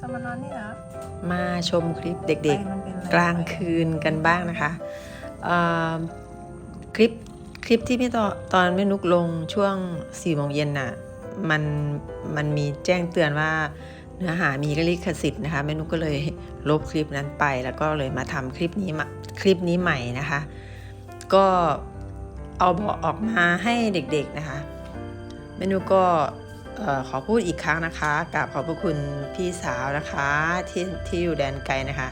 จะมานอนนี่เหรอ มาชมคลิปเด็กไฟมันเป็นอะไรๆกลางคืนกันบ้างนะคะเอ่อคลิปคลิปที่พี่ตอตอนแม่นุกลงช่วง4ี่โมงเย็นน่ะมันมันมีแจ้งเตือนว่าเนื้อหามีลิขสิทธิ์นะคะแม่นุกก็เลยลบคลิปนั้นไป แล้วก็เลยมาทำคลิปนี้มาคลิปนี้ใหม่นะคะ ก็เอาเบาะออกมาให้เด็กๆนะคะแม่นุกก็เอ่อ ขอพูดอีกครั้งนะคะกราบขอบพระคุณพี่สาวนะคะที่ที่อยู่แดนไกลนะคะ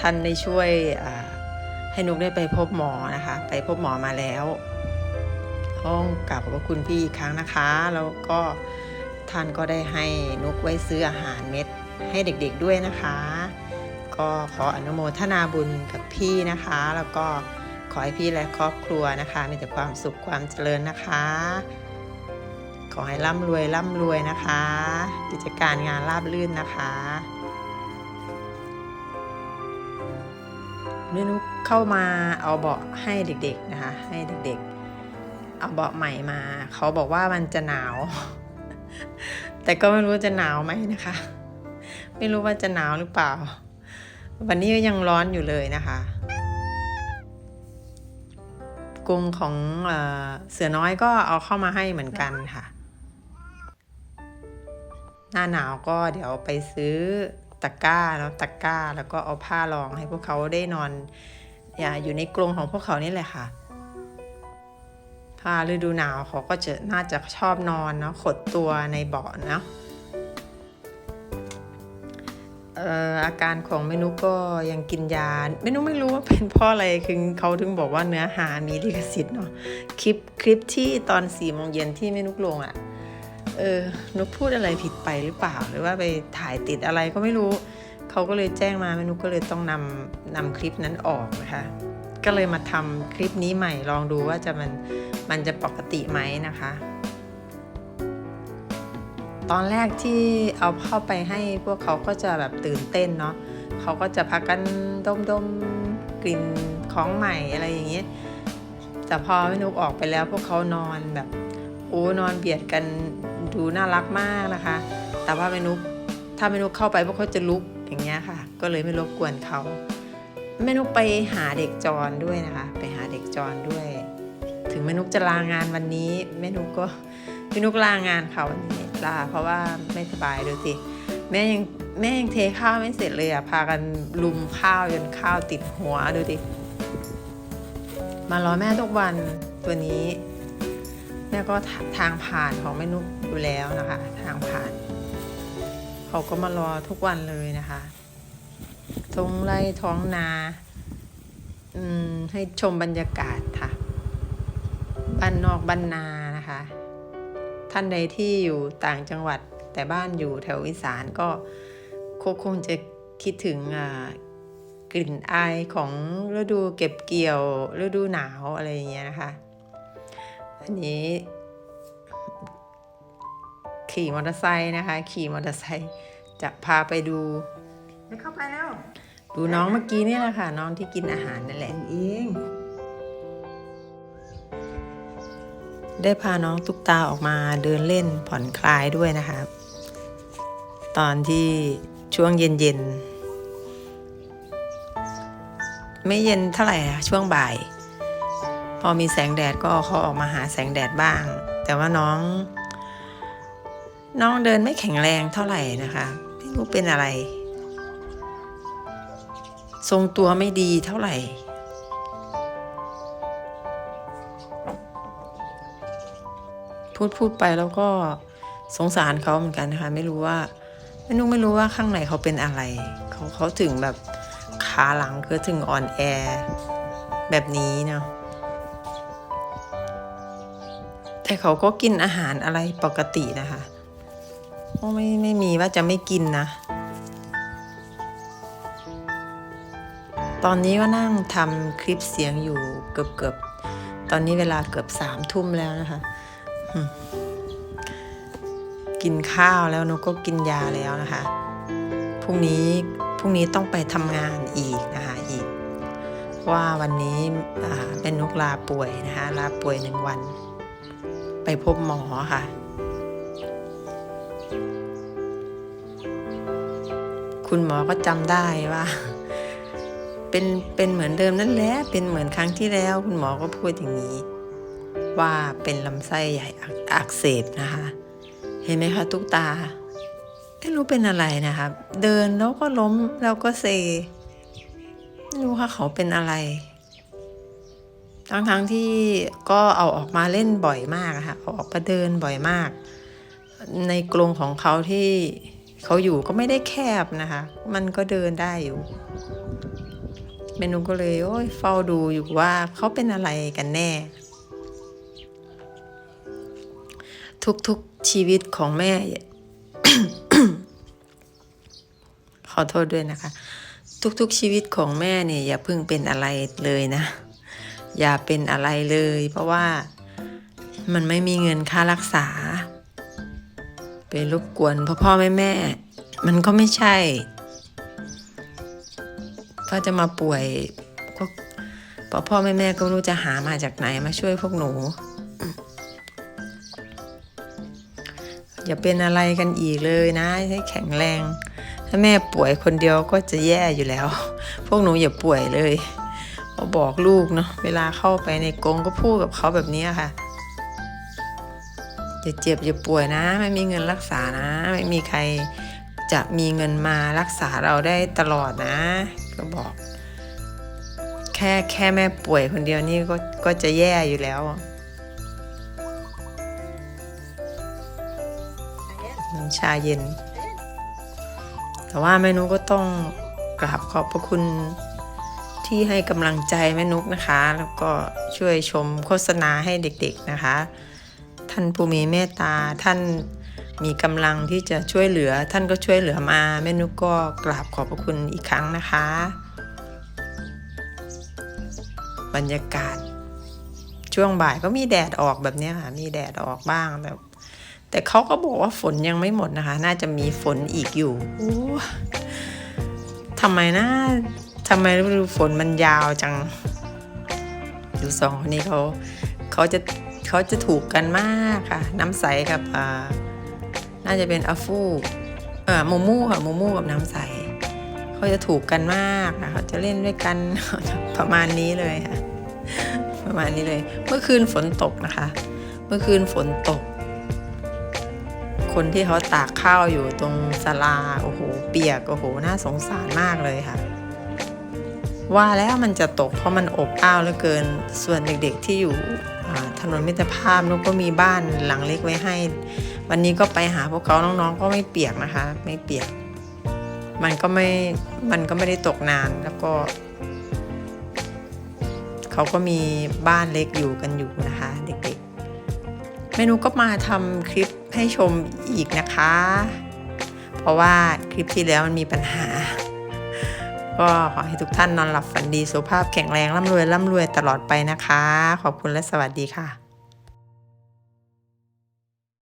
ท่านได้ช่วยให้นุกได้ไปพบหมอนะคะ ไปพบหมอมาแล้วต้องกราบขอบพระคุณพี่อีกครั้งนะคะ แล้วก็ท่านก็ได้ให้นุกไว้ซื้ออาหารเม็ดให้เด็กๆด้วยนะคะ ก็ขออนุโมทนาบุญกับพี่นะคะ แล้วก็ขอให้พี่และครอบครัวนะคะ มีแต่ความสุขความเจริญนะคะ ขอให้ร่ำรวยร่ำรวยนะคะ กิจการงานราบรื่นนะคะเมนุเข้ามาเอาเบาะให้เด็กๆนะคะ ให้เด็กๆ เอาเบาะใหม่มา เขาบอกว่ามันจะหนาว แต่ก็ไม่รู้จะหนาวไหมนะคะ ไม่รู้ว่าจะหนาวหรือเปล่า วันนี้ก็ยังร้อนอยู่เลยนะคะกรงของเอเสือน้อยก็เอาเข้ามาให้เหมือนกันค่ะ หน้าหนาวก็เดี๋ยวไปซื้อตะกร้าแล้วตะกร้า แล้วก็เอาผ้ารองให้พวกเขาได้นอนอย่าอยู่ในกรงของพวกเขานี่แหละค่ะผ้าฤดูหนาวเขาก็จะน่าจะชอบนอนเนาะขดตัวในเบาะเนาะอาการของเมนุก็ยังกินยาเมนุไม่รู้ว่าเป็นเพราะอะไรคือเขาถึงบอกว่าเนื้อหามีลิขสิทธิ์เนาะคลิปคลิปที่ตอนสี่โมงเย็นที่เมนุลงอะ่ะ เออนุกพูดอะไรผิดไปหรือเปล่า หรือว่าไปถ่ายติดอะไรก็ไม่รู้ เขาก็เลยแจ้งมาเมนุก็เลยต้องนำนำคลิปนั้นออกนะคะ ก็เลยมาทำคลิปนี้ใหม่ลองดูว่าจะมันมันจะปกติไหมนะคะ ตอนแรกที่เอาเข้าไปให้พวกเขาก็จะแบบตื่นเต้นเนาะเขาก็จะพักกันดมดมกลิ่นของใหม่อะไรอย่างเงี้ยแต่พอแม่นุกออกไปแล้วพวกเขานอนแบบโอ้นอนเบียดกัน ดูน่ารักมากนะคะ แต่ว่าแม่นุถ้าแม่นุเข้าไปพวกเขาจะลุกอย่างเงี้ยค่ะ ก็เลยไม่รบกวนเขาแม่นุไปหาเด็กจรด้วยนะคะ ไปหาเด็กจรด้วย ถึงแม่นุจะลางานวันนี้แม่นุกก็พี่นุกลางานค่ะวันนี้ลาเพราะว่าไม่สบายดูสิแม่ยังแม่ยังเทข้าวไม่เสร็จเลยอะพากันลุมข้าวจนข้าวติดหัวดูดิมารอแม่ทุกวันตัวนี้ แม่ก็ทางผ่านของแม่นุกอยู่แล้วนะคะ ทางผ่าน เขาก็มารอทุกวันเลยนะคะทงไร่ท้องนา อืมให้ชมบรรยากาศค่ะบ้านนอกบ้านนานะคะ ท่านใดที่อยู่ต่างจังหวัดแต่บ้านอยู่แถวอีสานก็คงจะคิดถึงกลิ่นอายของฤดูเก็บเกี่ยวฤดูหนาวอะไรอย่างเงี้ยนะคะ อันนี้ ขี่มอเตอร์ไซค์นะคะ ขี่มอเตอร์ไซค์จะพาไปดูเดี๋ยวเข้าไปแล้ว ดูน้องเมื่อกี้นี่แหละค่ะ น้องที่กินอาหารนั่นแหละเองได้พาน้องตุ๊กตาออกมาเดินเล่นผ่อนคลายด้วยนะคะ ตอนที่ช่วงเย็นๆ ไม่เย็นเท่าไหร่อะช่วงบ่ายพ อมีแสงแดดก็เขาออกมาหาแสงแดดบ้าง แต่ว่าน้อง น้องเดินไม่แข็งแรงเท่าไหร่นะคะไม่รู้เป็นอะไร ทรงตัวไม่ดีเท่าไหร่พูดพูดไปแล้วก็สงสารเขาเหมือนกันนะคะ ไม่รู้ว่าไม่รู้ไม่รู้ว่าข้างในเขาเป็นอะไร เขาเขาถึงแบบขาหลังคือถึงอ่อนแอแบบนี้เนาะ แต่เขาก็กินอาหารอะไรปกตินะคะก็ไม่ไม่มีว่าจะไม่กินนะ ตอนนี้ก็นั่งทำคลิปเสียงอยู่เกือบเกือบตอนนี้เวลาเกือบสามทุ่มแล้วนะคะ กินข้าวแล้วนกก็กินยาแล้วนะคะ พรุ่งนี้พรุ่งนี้ต้องไปทำงานอีกนะคะอีก ว่าวันนี้เป็นนกลาป่วยนะคะลาป่วยหนึ่งวัน ไปพบหมอค่ะ คุณหมอก็จำได้ว่า เป็นเป็นเหมือนเดิมนั่นแหละ เป็นเหมือนครั้งที่แล้ว คุณหมอก็พูดอย่างนี้ ว่าเป็นลำไส้ใหญ่อักเสบนะคะ เห็นไหมคะทุกตาไม่รู้เป็นอะไรนะครับเดินแล้วก็ล้มแล้วก็เซไม่รู้ค่ะเขาเป็นอะไร ทั้งๆทที่ก็เอาออกมาเล่นบ่อยมากค่ะเอาออกมาเดินบ่อยมาก ในกรงของเขาที่เขาอยู่ก็ไม่ได้แคบนะคะ มันก็เดินได้อยู่ เมนูก็เลยโอ้ยเฝ้าดูอยู่ว่าเขาเป็นอะไรกันแน่ ทุกๆชีวิตของแม่ ขอโทษด้วยนะคะ ทุกๆชีวิตของแม่เนี่ยอย่าเพิ่งเป็นอะไรเลยนะ อย่าเป็นอะไรเลย เพราะว่ามันไม่มีเงินค่ารักษา ไปรบกวนพ่อพ่อแม่แม่ มันก็ไม่ใช่ก็จะมาป่วยก็พ่อพ่อแม่แม่ก็ไม่รู้จะหามาจากไหนมาช่วยพวกหนู อย่าเป็นอะไรกันอีกเลยนะ ให้แข็งแรง ถ้าแม่ป่วยคนเดียวก็จะแย่อยู่แล้ว พวกหนูอย่าป่วยเลย ก็บอกลูกเนาะเวลาเข้าไปในกรงก็พูดกับเขาแบบนี้ค่ะอย่าเจ็บอย่าป่วยนะ ไม่มีเงินรักษานะ ไม่มีใครจะมีเงินมารักษาเราได้ตลอดนะ ก็บอก แค่แค่แม่ป่วยคนเดียวนี่ก็ก็จะแย่อยู่แล้วน้ำชาเย็น แต่ว่าแม่นุก็ต้องกราบขอบพระคุณ ที่ให้กำลังใจแม่นุกนะคะ แล้วก็ช่วยชมโฆษณาให้เด็กๆนะคะ ท่านผู้มีเมตตาท่านมีกำลังที่จะช่วยเหลือ ท่านก็ช่วยเหลือมาแม่นุกก็กราบขอบพระคุณอีกครั้งนะคะ บรรยากาศ ช่วงบ่ายก็มีแดดออกแบบนี้ค่ะ มีแดดออกบ้างแบบแต่เขาก็บอกว่าฝนยังไม่หมดนะคะ น่าจะมีฝนอีกอยู่โอ้ทำไมนะ ทำไมไม่รู้ฝนมันยาวจัง ดูสองคนนี้เขาเขาจะเขาจะถูกกันมากค่ะ น้ำใสกับอ่าน่าจะเป็นอาฟูเอ่อมูมูค่ะมูมูกับน้ำใสเขาจะถูกกันมากค่ะเขาจะเล่นด้วยกันประมาณนี้เลยค่ะ ประมาณนี้เลย เมื่อคืนฝนตกนะคะ เมื่อคืนฝนตก คนที่เขาตากข้าวอยู่ตรงศาลาโอ้โห เปียกโอ้โหน่าสงสารมากเลยค่ะ ว่าแล้วมันจะตกเพราะมันอบอ้าวเหลือเกิน ส่วนเด็กๆที่อยู่ถนนมิตรภาพนุกก็มีบ้านหลังเล็กไว้ให้ วันนี้ก็ไปหาพวกเขาน้องๆ ก็ไม่เปียกนะคะ ไม่เปียก มันก็ไม่ มันก็ไม่ได้ตกนานแล้วก็ เขาก็มีบ้านเล็กอยู่กันอยู่นะคะ เด็กๆ เมนูก็มาทำคลิปให้ชมอีกนะคะ เพราะว่าคลิปที่แล้วมันมีปัญหา ก็ขอให้ทุกท่านนอนหลับฝันดีสุขภาพแข็งแรงร่ำรวยร่ำรวยตลอดไปนะคะ ขอบคุณและสวัสดีค่ะ